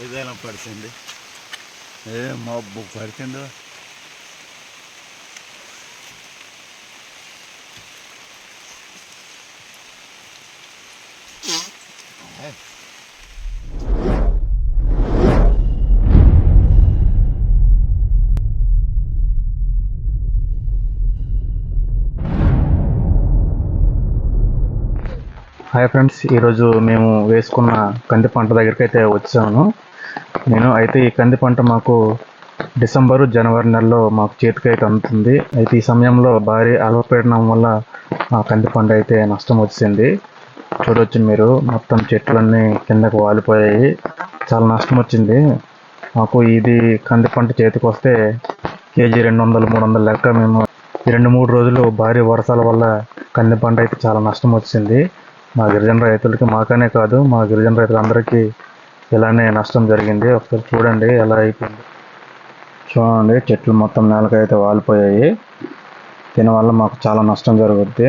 ఏదైనా పడిచింది ఏ మబ్బు పడిచిందో hi friends ఈరోజు మేము వేసుకున్న కంది పంట దగ్గరికి అయితే వచ్చాను నేను అయితే ఈ కంది పంట మాకు డిసెంబరు జనవరి నెలలో మాకు చేతికి అయితే అందుతుంది. అయితే ఈ సమయంలో భారీ అల్పపీడనం వల్ల ఆ కంది పంట అయితే నష్టం వచ్చింది. చూడొచ్చు మీరు మొత్తం చెట్లన్నీ కిందకు వాలిపోయాయి. చాలా నష్టం వచ్చింది. మాకు ఇది కంది పంట చేతికి వస్తే కేజీ రెండు వందలు మూడు వందల లెక్క మేము రెండు మూడు రోజులు భారీ వర్షాల వల్ల కంది పంట అయితే చాలా నష్టం వచ్చింది. మా గిరిజన రైతులకి మాకనే కాదు మా గిరిజన రైతులందరికీ ఇలానే నష్టం జరిగింది. ఒకసారి చూడండి ఎలా అయిపోయింది. చూడండి చెట్లు మొత్తం నేలకైతే వాలిపోయాయి. దీనివల్ల మాకు చాలా నష్టం జరుగుద్ది.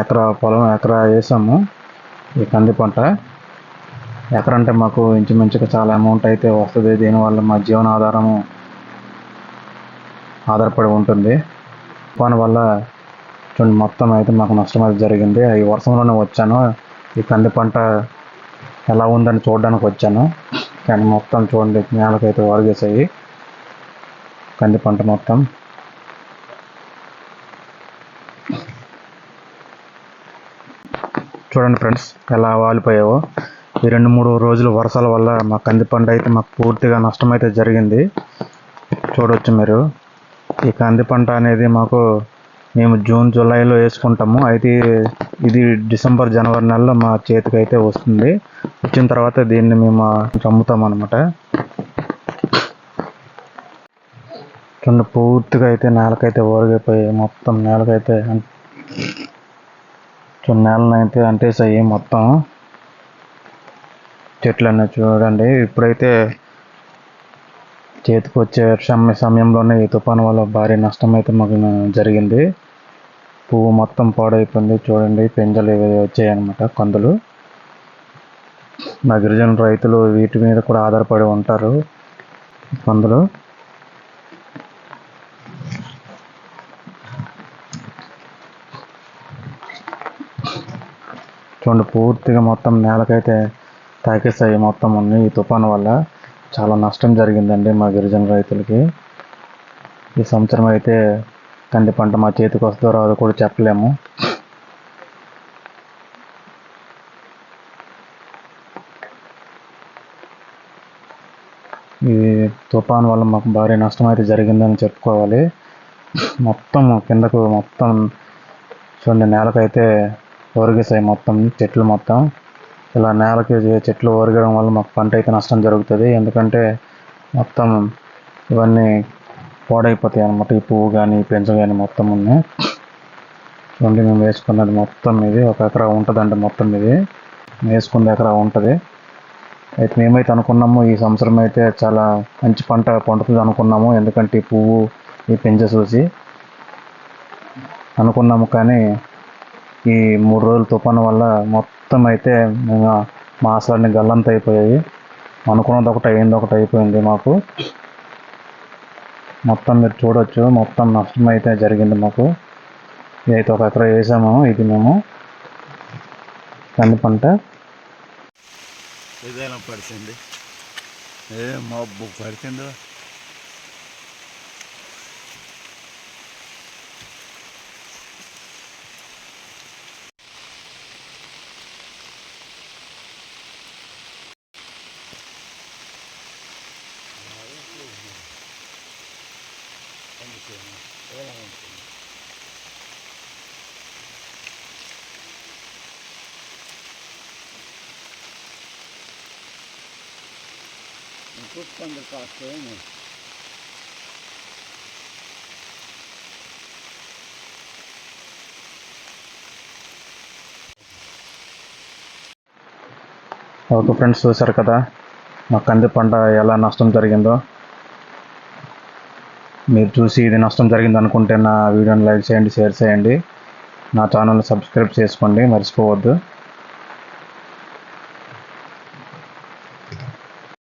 ఎకరా పొలం ఎకరా వేసాము ఈ కంది పంట. ఎకరా అంటే మాకు ఇంచుమించుగా చాలా అమౌంట్ అయితే వస్తుంది. దీనివల్ల మా జీవనాధారము ఆధారపడి ఉంటుంది. తుఫాను వల్ల చూడండి మొత్తం అయితే మాకు నష్టం అయితే జరిగింది. ఈ వర్షంలోనే వచ్చాను. ఈ కంది పంట ఎలా ఉందని చూడడానికి వచ్చాను. కానీ మొత్తం చూడండి నేలకైతే వారిగేసాయి కంది పంట మొత్తం. చూడండి ఫ్రెండ్స్ ఎలా వాలిపోయావో. ఈ రెండు మూడు రోజులు వర్షాల వల్ల మా కంది పంట అయితే మాకు పూర్తిగా నష్టం అయితే జరిగింది. చూడవచ్చు మీరు. ఈ కంది పంట అనేది మాకు మేము జూన్ జూలైలో వేసుకుంటాము. అయితే ఇది డిసెంబర్ జనవరి నెలలో మా చేతికి అయితే వస్తుంది. వచ్చిన తర్వాత దీన్ని మేము చమ్ముతాం అనమాట చూడండి పూర్తిగా అయితే నేలకైతే ఓరగైపోయాయి మొత్తం నేలకైతే అం- చూడండి నేలను అంటేసాయి మొత్తం. చెట్లన్నీ చూడండి ఇప్పుడైతే చేతికి వచ్చే సమయ సమయంలోనే ఈ తుఫాను వల్ల భారీ నష్టం అయితే మాకు జరిగింది. పువ్వు మొత్తం పాడైపోయింది చూడండి పెంజలు ఇవి వచ్చాయన్నమాట కందులు. మా గిరిజన రైతులు వీటి మీద కూడా ఆధారపడి ఉంటారు అందులో. చూడండి పూర్తిగా మొత్తం నేలకైతే తాకేస్తాయి మొత్తం అన్ని ఈ తుఫాను వల్ల. చాలా నష్టం జరిగిందండి మా గిరిజన రైతులకి. ఈ సంవత్సరం అయితే కంది పంట మా చేతికి వస్తుందో రాదో కూడా చెప్పలేము. ఈ తుఫాన్ వల్ల మాకు భారీ నష్టం అయితే జరిగిందని చెప్పుకోవాలి. మొత్తం కిందకు మొత్తం చూడండి నేలకైతే ఒరిగేసాయి మొత్తం చెట్లు మొత్తం. ఇలా నేలకి చెట్లు ఒరగడం వల్ల మాకు పంట అయితే నష్టం జరుగుతుంది. ఎందుకంటే మొత్తం ఇవన్నీ పాడైపోతాయి అన్నమాట. ఈ పువ్వు కానీ ఈ పెంచు కానీ మొత్తం ఉన్నాయి. చూడండి మేము వేసుకున్నది మొత్తం ఇది. ఒక ఎకరా ఉంటుందండి మొత్తం ఇది. వేసుకుంది ఎకరా ఉంటుంది. అయితే మేమైతే అనుకున్నాము ఈ సంవత్సరం అయితే చాలా మంచి పంట పండుతుంది అనుకున్నాము. ఎందుకంటే ఈ పువ్వు ఈ పెంచ చూసి అనుకున్నాము కానీ ఈ మూడు రోజుల తుఫాను వల్ల మొత్తం అయితే మేము మా ఆశలన్నీ గల్లంత అయిపోయాయి. అనుకున్నది ఒకటి అయింది ఒకటి అయిపోయింది మాకు. మొత్తం మీరు చూడొచ్చు మొత్తం నష్టం అయితే జరిగింది మాకు. ఇదైతే ఒక ఎకరా వేసాము ఇది మేము. కంది పంట. ఏదైనా పడిచింది ఏ మబ్బు పడిచిందో కూర్చుంది కాస్త ఏమి. ఓకే ఫ్రెండ్స్ చూశారు కదా? మా కంది పంట ఎలా నష్టం జరిగిందో. మీరు చూసి ఇది నష్టం జరిగింది అనుకుంటే నా వీడియోని లైక్ చేయండి షేర్ చేయండి. నా ఛానల్ని సబ్స్క్రైబ్ చేసుకోండి మర్చిపోవద్దు.